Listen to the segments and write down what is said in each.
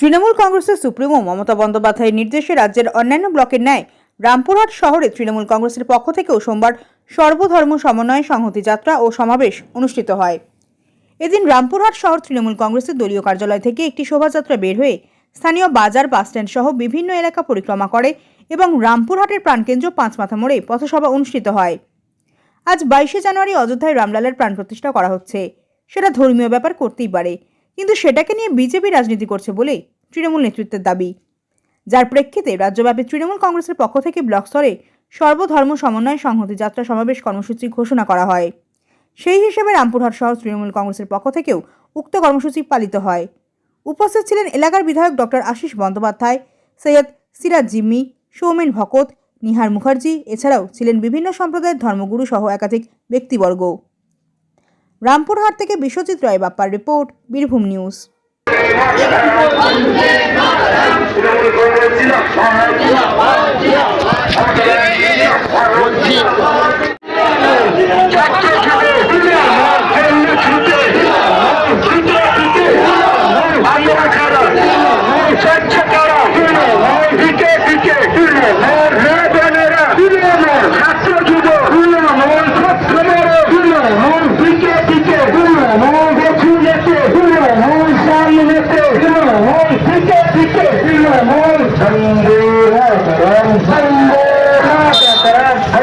তৃণমূল কংগ্রেসের সুপ্রিমো মমতা বন্দ্যোপাধ্যায়ের নির্দেশে রাজ্যের অন্যান্য ব্লকের ন্যায় রামপুরহাট শহরে তৃণমূল কংগ্রেসের পক্ষ থেকেও সোমবার সর্বধর্ম সমন্বয় সংহতি যাত্রা ও সমাবেশ অনুষ্ঠিত হয়। এদিন রামপুরহাট শহর তৃণমূল কংগ্রেসের দলীয় কার্যালয় থেকে একটি শোভাযাত্রা বের হয়ে স্থানীয় বাজার, বাসস্ট্যান্ড সহ বিভিন্ন এলাকা পরিক্রমা করে এবং রামপুরহাটের প্রাণকেন্দ্র পাঁচমাথা মোড়ে পথসভা অনুষ্ঠিত হয়। আজ বাইশে জানুয়ারি অযোধ্যায় রামলালের প্রাণ প্রতিষ্ঠা করা হচ্ছে। সেটা ধর্মীয় ব্যাপার করতেই পারে। কিন্তু সেটাকে নিয়ে বিজেপি রাজনীতি করছে বলে তৃণমূল নেতৃত্বের দাবি। যার প্রেক্ষিতে রাজ্যব্যাপী তৃণমূল কংগ্রেসের পক্ষ থেকে ব্লক স্তরে সর্বধর্ম সমন্বয় সংহতি যাত্রা সমাবেশ কর্মসূচি ঘোষণা করা হয়। সেই হিসেবে রামপুরহাট শহর তৃণমূল কংগ্রেসের পক্ষ থেকেও উক্ত কর্মসূচি পালিত হয়। উপস্থিত ছিলেন এলাকার বিধায়ক ডক্টর আশিস বন্দ্যোপাধ্যায়, সৈয়দ সিরাজ জিম্মি, সৌমেন ভকত, নিহার মুখার্জি, এছাড়াও ছিলেন বিভিন্ন সম্প্রদায়ের ধর্মগুরু সহ একাধিক ব্যক্তিবর্গ। রামপুরহাট থেকে বিশ্বজিৎ রায় বাপ্পার রিপোর্ট বীরভূম নিউজ।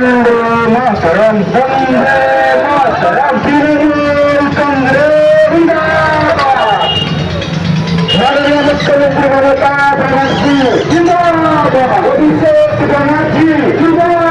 বন্দে মাতরম বন্দে মাতরম তৃণমূল জিন্দাবাদ মাননীয় মুখ্যমন্ত্রী মমতা ব্যানার্জি জিন্দাবাদ অভিষেক ব্যানার্জি জিন্দাবাদ